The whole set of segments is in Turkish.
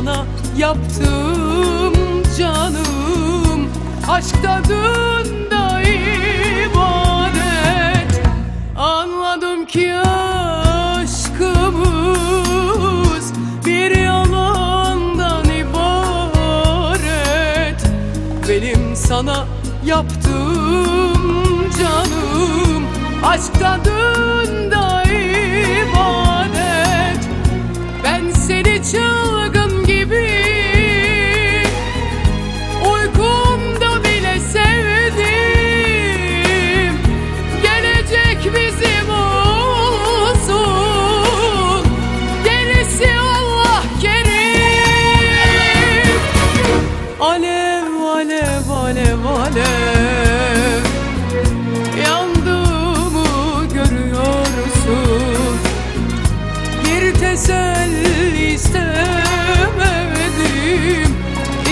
sana yaptım canım. Aşk tadında ibadet. Anladım ki aşkımız bir yalandan ibaret. Benim sana yaptığım canım. Aşk tadında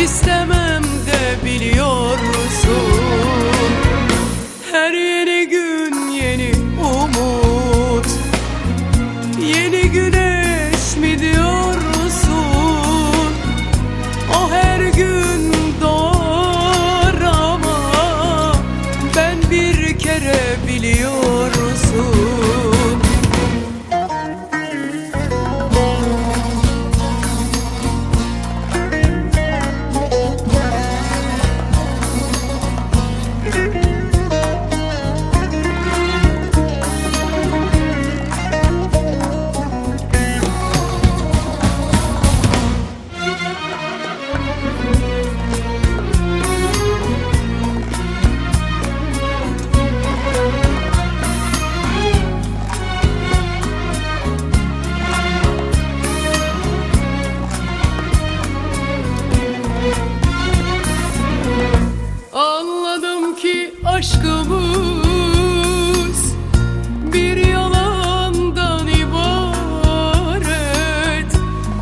İstemem de biliyorsun aşkımız bir yalandan ibaret.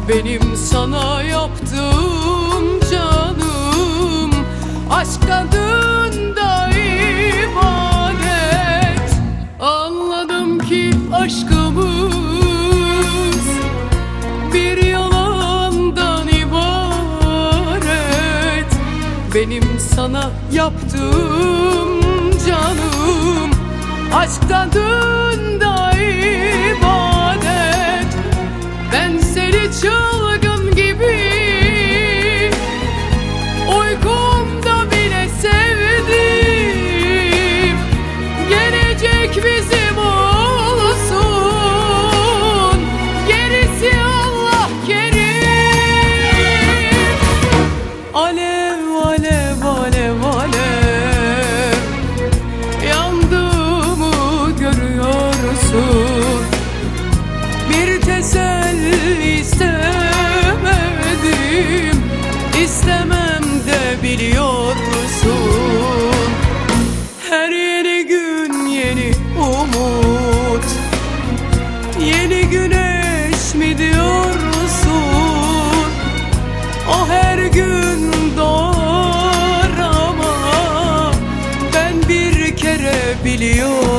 Benim sana yaptığım canım aşk tadında ibadet Anladım ki aşkımız bir yalandan ibaret. Benim sana yaptığım canım Aşk tadında biliyorsun Her yeni gün yeni umut. Yeni güneş mi diyorsun O her gün doğar ama Ben bir kere biliyorum.